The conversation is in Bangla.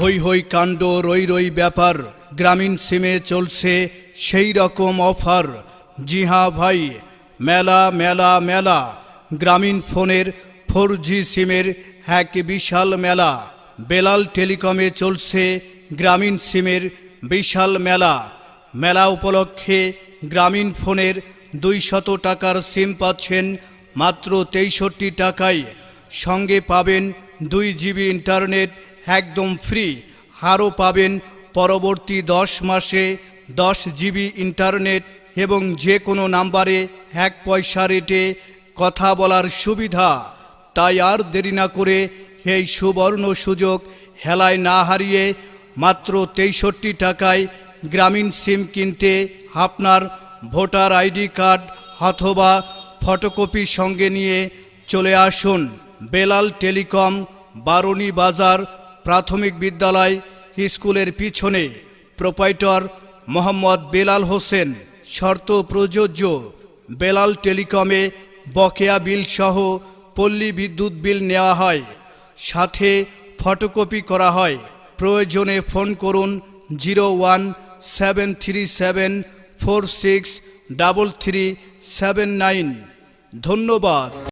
হই হই কাণ্ড, রই রই ব্যাপার, গ্রামীণ সিমে চলছে সেই রকম অফার। জি হ্যাঁ ভাই, মেলা মেলা মেলা, গ্রামীণ ফোনের ফোর জি সিমের এক বিশাল মেলা। বেলাল টেলিকমে চলছে গ্রামীণ সিমের বিশাল মেলা। মেলা উপলক্ষে গ্রামীণ ফোনের দুই শত টাকার সিম পাচ্ছেন মাত্র তেইষট্টি টাকায়। সঙ্গে পাবেন দুই জিবি ইন্টারনেট একদম ফ্রি আরও পাবেন পরবর্তী দশ মাসে দশ জিবি ইন্টারনেট এবং যে কোনো নাম্বারে এক পয়সা রেটে কথা বলার সুবিধা। তাই আর দেরি না করে এই সুবর্ণ সুযোগ হেলায় না হারিয়ে মাত্র তেষট্টি টাকায় গ্রামীণ সিম কিনতে আপনার ভোটার আইডি কার্ড অথবা ফটোকপি সঙ্গে নিয়ে চলে আসুন। বেলাল টেলিকম বারুনি বাজার প্রাথমিক বিদ্যালয় স্কুলের পিছনে প্রোপাইটর মোহাম্মদ বেলাল হোসেন, শর্ত প্রযোজ্য, বেলাল টেলিকমে বকেয়া বিল সহ পল্লী বিদ্যুৎ বিল নেওয়া হয়। সাথে ফটোকপি করা হয়। প্রয়োজনে ফোন করুন zero one seven three seven four six double three seven nine. ধন্যবাদ।